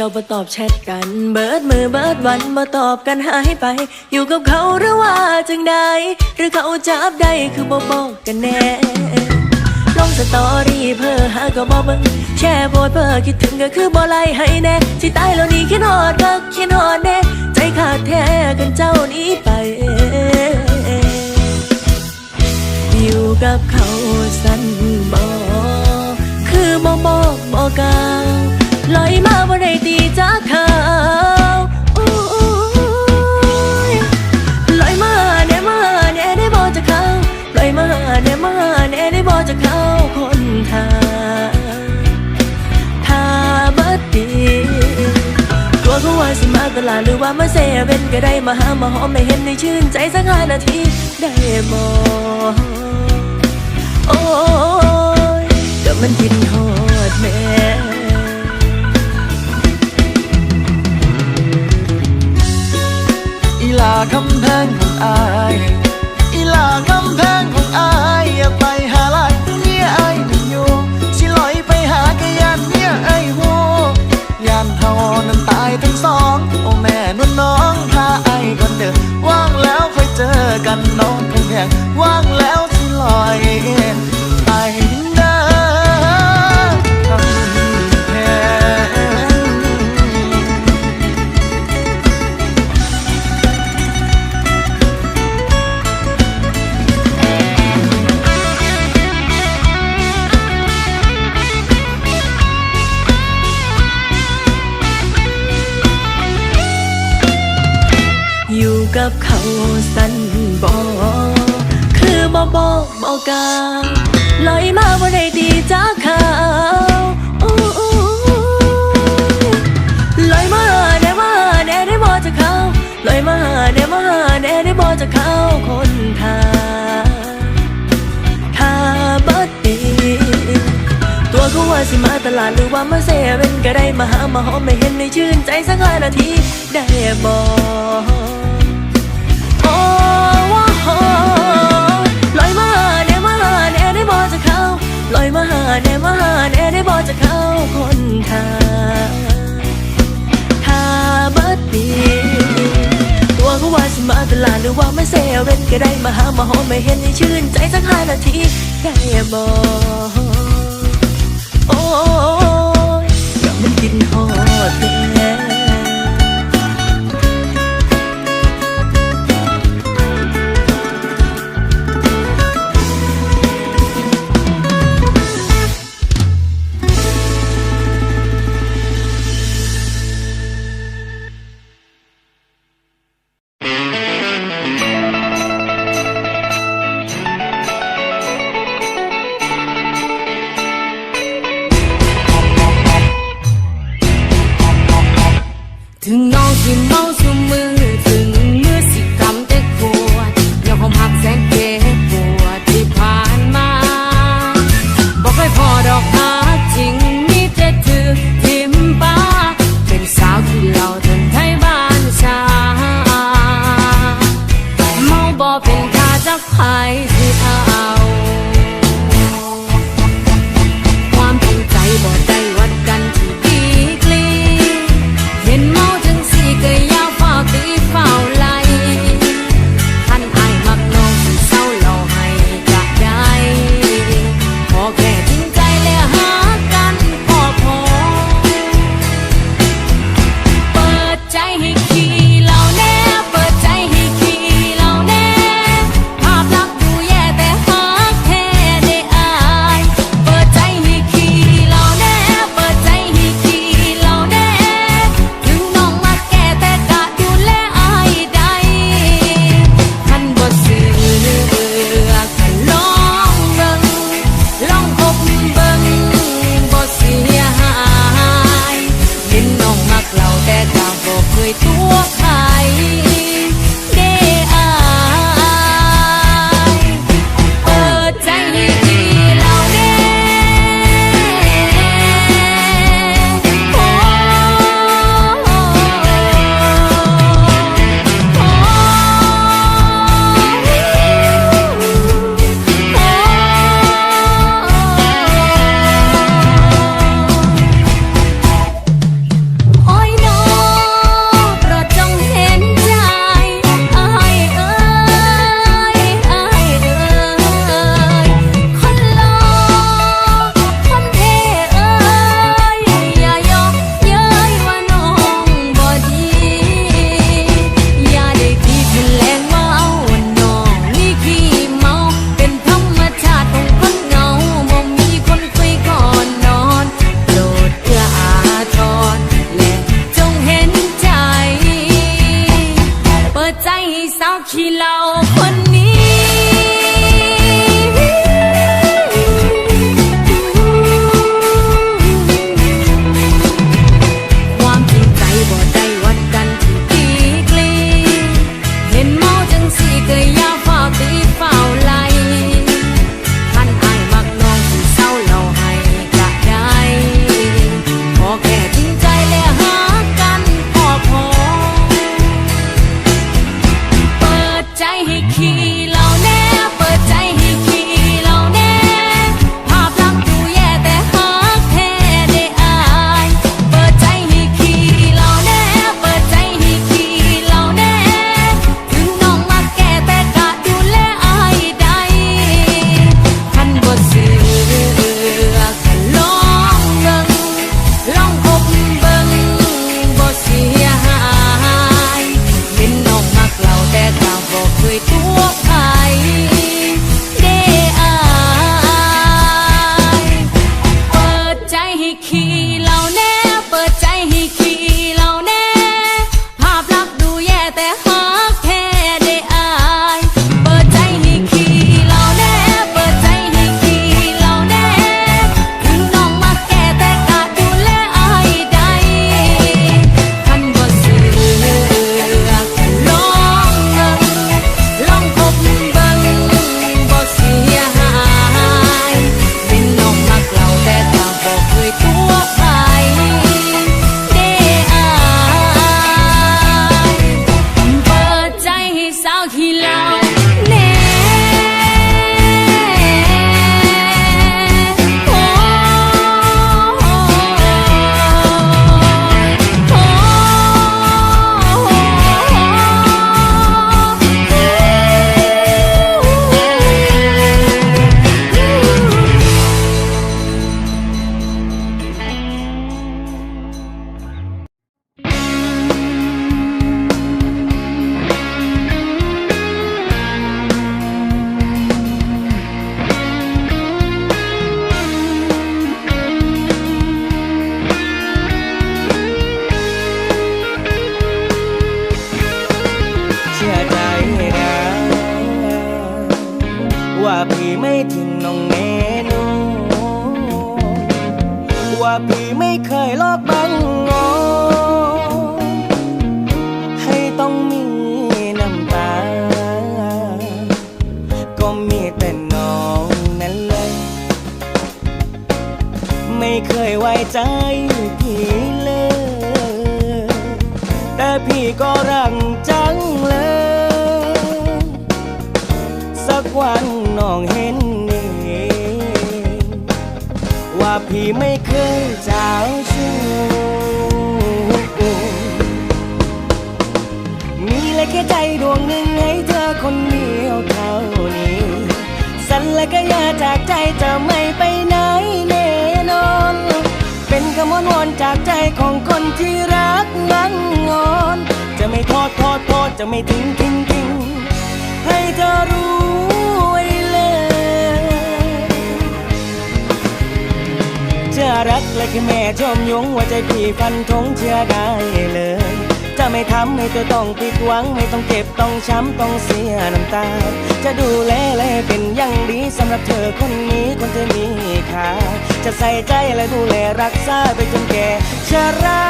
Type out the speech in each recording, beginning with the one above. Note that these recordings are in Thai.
เจ้าบ่ตอบแชทกัน เบิดมือเบิดวันบ่ตอบกันหายไป อยู่กับเขาหรือว่าจังใดหรือเขาจับได้คือบ่บอกกันแน่ลงสตอรี่เพื่อหาก็บ่เบิ่งแช่โพสเพื่อคิดถึงก็คือบ่ไล่ให้แน่สิตายแล้วนี่คิดฮอดก็คิดฮอดแน่ใจขาดแท้กันเจ้านี้ไปอยู่กับเขาสั้นบ่คือบ่บอกบ่กล่าว ลอยมาบ่ได้ตีจากเขาลอยมาแน่มาแน่ได้บ่จะเขาลอยมาแน่มาแน่ได้บ่จะเขาคนทางถ้าบิดดีตัวเขาว่าสิมาตลาดหรือว่ามาเซเว่นก็ได้มาหามาหอมไม่เห็นในชื่นใจสักห้านาทีได้บ่โอ้ยก็มันกินฮอดแม่ ลาคำแพงของอายอีลาคำแพงของอายอย่าไปหาลายเมียอายนั่งอยู่สิลอยไปหากะยานเมียอายหูยานเฮานั้นตายทั้งสองโอ้แม่นวลน้องพาอายก่อนเด้อว่างแล้วค่อยเจอกันน้องคำแพงว่างแล้วสิลอยไปเบ่บอบ่กาลอยมาบ่ได้ตีจาขาอู้อู้ลอยมาแน่มาแน่ได้บ่จะเขาลอยมาแน่มาแน่ได้บ่จะเขาคนทางถ้าบ่ดีตัวเขาว่าสิมาตลาดหรือว่ามาเซเว่นก็ได้มาหามาหอมไม่เห็นในชื่นใจสักห้านาทีได้บ่ รือว่ามาเซเว่นก็ได้มาหามาหอมไม่เห็นในชื่นใจสักห้านาทีได้บ่โอ้ยก็มันกินหอดแท้ พี่ก็รักจังเลย สักวันน้องเห็นเองว่าพี่ไม่เคยเจ้าชู้มีเลยแค่ใจดวงหนึ่งให้เธอคนเดียวเท่านี้ สัญและก็อย่าจากใจจะไม่ไปำวอนวอนจากใจของคนที่รักนั่งงอน จะไม่ทอดทอดทอดจะไม่ทิ้งทิ้งทิ้งให้เธอรู้ไว้เลยจะรักและแค่แม่ชมยงว่าใจพี่ฟันทงเชื่อได้เลย จะไม่ทำให้เธอต้องผิดหวัง ไม่ต้องเก็บต้องช้ำต้องเสียน้ำตา จะดูแลและเป็นอย่างดีสำหรับเธอคนนี้คนที่มีค่าจะใส่ใจและดูแลรักษาไปจนแก่ชรา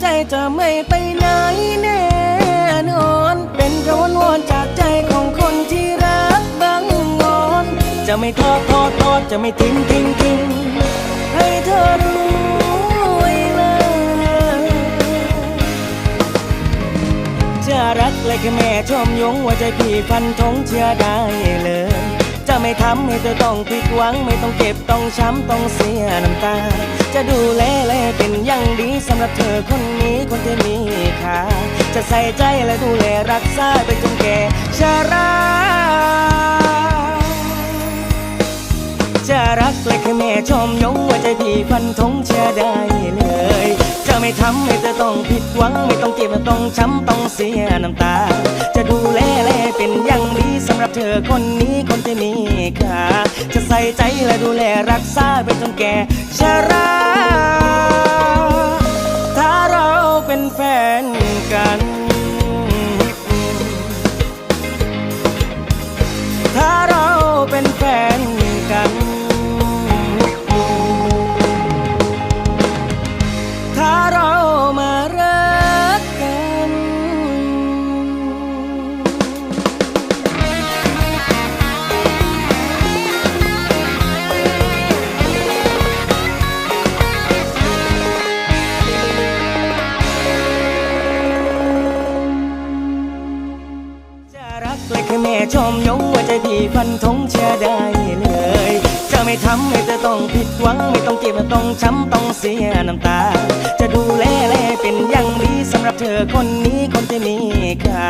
ใจจะไม่ไปไหนแน่นอน เป็นกระวนวอนจากใจของคนที่รักบังงอน จะไม่ทอดทอดทอดจะไม่ทิ้งทิ้งทิ้งให้เธอรู้เลยจะรักเลยแค่แม่ชมยงว่าใจพี่ฟันธงเชื่อได้เลย ไม่ทำให้เธอต้องผิดหวัง ไม่ต้องเก็บต้องช้ำต้องเสียน้ำตา จะดูแลและเป็นอย่างดีสำหรับเธอคนนี้คนที่มีค่าจะใส่ใจและดูแลรักษาไปจนแก่ชราจะรักเลยแค่แม่ชมยงว่าใจพี่ฟันธงเชื่อได้เลย จะไม่ทำให้เธอต้องผิดหวัง ไม่ต้องเจ็บต้องช้ำต้องเสียน้ำตา จะดูแลแลเป็นอย่างดีสำหรับเธอคนนี้คนที่มีค่าจะใส่ใจและดูแลรักษาไปจนแก่ชราถ้าเราเป็นแฟนกัน ฟันธงเชื่อได้เลยจะไม่ทำให้เธอต้องผิดหวัง ไม่ต้องเจ็บต้องช้ำต้องเสียน้ำตา จะดูแลแลเป็นอย่างดีสำหรับเธอคนนี้คนที่มีค่า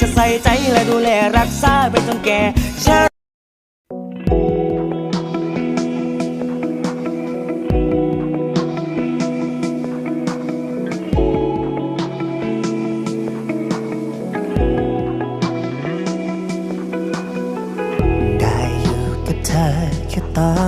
จะใส่ใจและดูแลรักษาไปจนแก่ชา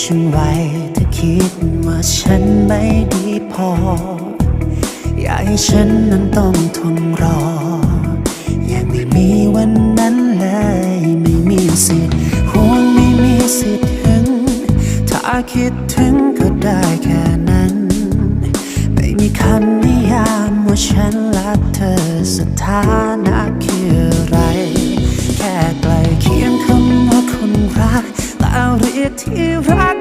ฉันไว้ถ้าคิดว่าฉันไม่ดีพอ อยากให้ฉันนั้นต้องทนรอ อยังไม่มีวันนั้นเลย ไม่มีสิทธิ์ห่วงไม่มีสิทธิ์ถึง ถ้าคิดถึงก็ได้แค่นั้น ไม่มีคำนิยามว่าฉันรักเธอสถานะ เรี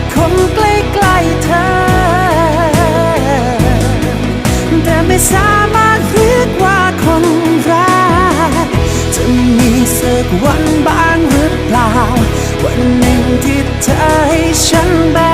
ดคนใกล้ใกลเธอ แต่ไม่สามารถเรียกว่าคนรักจะมีสักวันบ้างหรือเปล่า วันหนึ่งที่เธอให้ฉันบ้าง